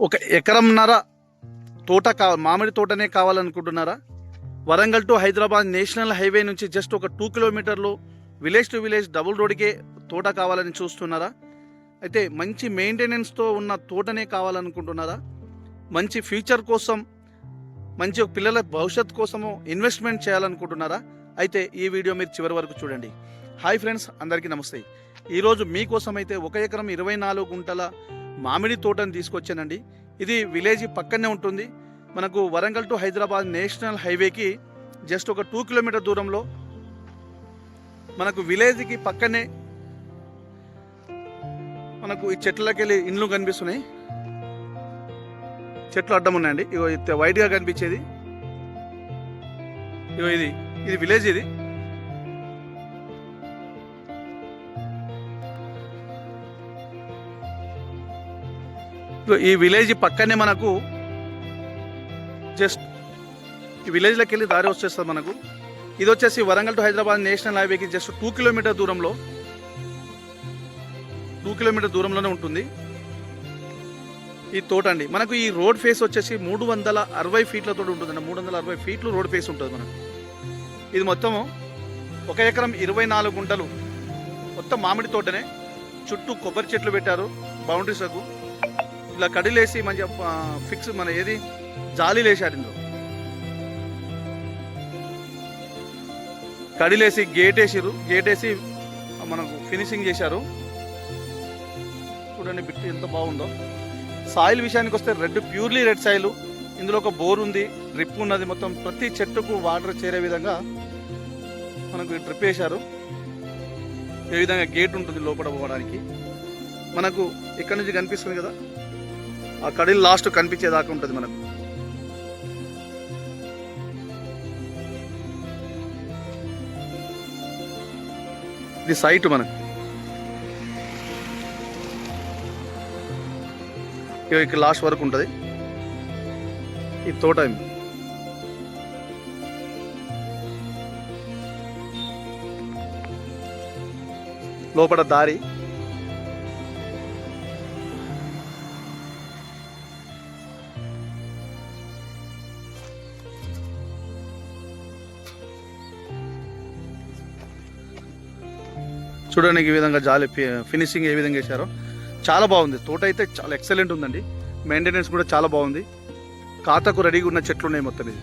ఒక ఎకరంన్నర తోట కా మామిడి తోటనే కావాలనుకుంటున్నారా? Warangal to Hyderabad national highway నుంచి జస్ట్ ఒక టూ కిలోమీటర్లు విలేజ్ టు విలేజ్ డబుల్ రోడ్కే తోట కావాలని చూస్తున్నారా? అయితే మంచి మెయింటెనెన్స్తో ఉన్న తోటనే కావాలనుకుంటున్నారా? మంచి ఫ్యూచర్ కోసం మంచి పిల్లల భవిష్యత్ కోసము ఇన్వెస్ట్మెంట్ చేయాలనుకుంటున్నారా? అయితే ఈ వీడియో మీరు చివరి వరకు చూడండి. హాయ్ ఫ్రెండ్స్ అందరికీ నమస్తే. ఈరోజు మీకోసం అయితే ఒక ఎకరం ఇరవై నాలుగు గుంటల మామిడి తోటను తీసుకొచ్చానండి. ఇది విలేజ్ పక్కనే ఉంటుంది. మనకు వరంగల్ టు హైదరాబాద్ నేషనల్ హైవేకి జస్ట్ ఒక టూ కిలోమీటర్ దూరంలో మనకు విలేజ్కి పక్కనే మనకు ఈ చెట్లకి వెళ్ళి ఇండ్లు కనిపిస్తున్నాయి. చెట్లు అడ్డం ఉన్నాయండి. ఇగో ఇది వైట్గా కనిపించేది. ఇగో ఇది ఇది విలేజ్ ఇది. ఈ విలేజ్ పక్కనే మనకు జస్ట్ ఈ విలేజ్లోకి వెళ్ళి దారి వచ్చేస్తుంది మనకు. ఇది వచ్చేసి వరంగల్ టు హైదరాబాద్ నేషనల్ హైవేకి జస్ట్ టూ కిలోమీటర్ దూరంలో టూ కిలోమీటర్ దూరంలోనే ఉంటుంది. ఈ తోట అండి. మనకు ఈ రోడ్ ఫేస్ వచ్చేసి మూడు వందల అరవై ఫీట్లతో ఉంటుందండి. మూడు వందల అరవై ఫీట్లు రోడ్ ఫేస్ ఉంటుంది మనకు. ఇది మొత్తము ఒక ఎకరం ఇరవై నాలుగు గుంటలు. మొత్తం మామిడి తోటనే. చుట్టూ కొబ్బరి చెట్లు పెట్టారు. బౌండరీస్కు ఇలా కడిలేసి మంచిగా ఫిక్స్ మన ఏది? జాలి వేసారు ఇందులో. కడిలేసి గేట్ వేసిరు గేట్ వేసి మనకు ఫినిషింగ్ చేశారు. చూడండి బిట్టి ఎంత బాగుందో. సాయిల్ విషయానికి వస్తే రెడ్ ప్యూర్లీ రెడ్ సాయిల్. ఇందులో ఒక బోర్ ఉంది డ్రిప్ ఉన్నది మొత్తం. ప్రతి చెట్టుకు వాటర్ చేరే విధంగా మనకు డ్రిప్ వేశారు. ఏ విధంగా గేట్ ఉంటుంది లోపల పోవడానికి. మనకు ఇక్కడ నుంచి కనిపిస్తుంది కదా ఆ కడిలు లాస్ట్ కనిపించేదాకా ఉంటుంది మనకు. ఇది సైట్ మనకు. ఇక ఇక్కడ లాస్ట్ వరకు ఉంటుంది. ఈ తోట లోపల దారి. చూడడానికి ఈ విధంగా జాలి ఫినిషింగ్ ఏ విధంగా వేశారో. చాలా బాగుంది. తోట అయితే చాలా ఎక్సలెంట్ ఉందండి. మెయింటెనెన్స్ కూడా చాలా బాగుంది. ఖాతాకు రెడీగా ఉన్న చెట్లు ఉన్నాయి మొత్తం ఇది.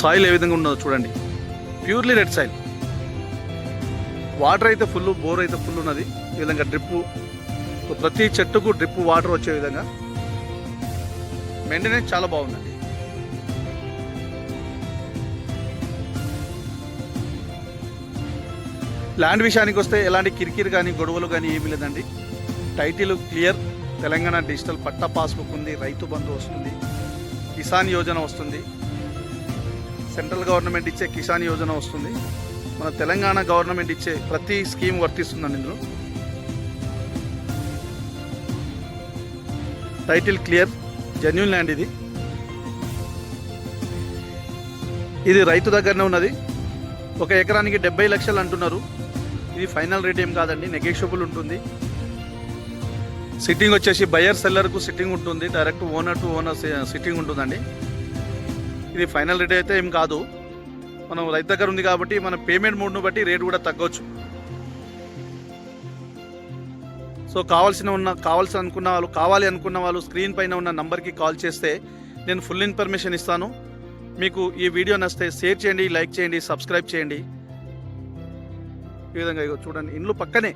సాయిల్ ఏ విధంగా ఉన్నదో చూడండి. ప్యూర్లీ రెడ్ సాయిల్ వాటర్ అయితే ఫుల్ బోర్ అయితే ఫుల్ ఉన్నది. ఈ విధంగా డ్రిప్పు ప్రతి చెట్టుకు డ్రిప్ వాటర్ వచ్చే విధంగా. మెయింటెనెన్స్ చాలా బాగుందండి. ల్యాండ్ విషయానికి వస్తే ఎలాంటి కిరికిరి కానీ గొడవలు కానీ ఏమీ లేదండి. Title clear. Telangana digital patta passbook ఉంది రైతు బంధు వస్తుంది కిసాన్ యోజన వస్తుంది. సెంట్రల్ గవర్నమెంట్ ఇచ్చే కిసాన్ యోజన వస్తుంది. మన తెలంగాణ గవర్నమెంట్ ఇచ్చే ప్రతి స్కీమ్ వర్తిస్తుందండి ఇందులో. Title clear. జెన్యున్ ల్యాండ్ ఇది. ఇది రైతు దగ్గరనే ఉన్నది. ఒక ఎకరానికి డెబ్బై లక్షలు అంటున్నారు. ఇది ఫైనల్ రేట్ ఏం కాదండి నెగెషియబుల్ ఉంటుంది. సిట్టింగ్ వచ్చేసి బయర్ సెల్లర్కు సిట్టింగ్ ఉంటుంది direct owner to owner sitting ఉంటుందండి. ఇది ఫైనల్ రేట్ అయితే ఏం కాదు. మనం రైతు దగ్గర ఉంది కాబట్టి మన పేమెంట్ మోడ్ను బట్టి రేట్ కూడా తగ్గవచ్చు సో కావాల్సిన ఉన్న కావాల్సి అనుకున్న వాళ్ళు కావాలి అనుకున్న వాళ్ళు స్క్రీన్ పైన ఉన్న నంబర్కి కాల్ చేస్తే నేను ఫుల్ ఇన్ఫర్మేషన్ ఇస్తాను. మీకు ఈ వీడియో నచ్చితే షేర్ చేయండి లైక్ చేయండి సబ్స్క్రైబ్ చేయండి. ఈ విధంగా ఇగో చూడండి. ఇండ్లు పక్కనే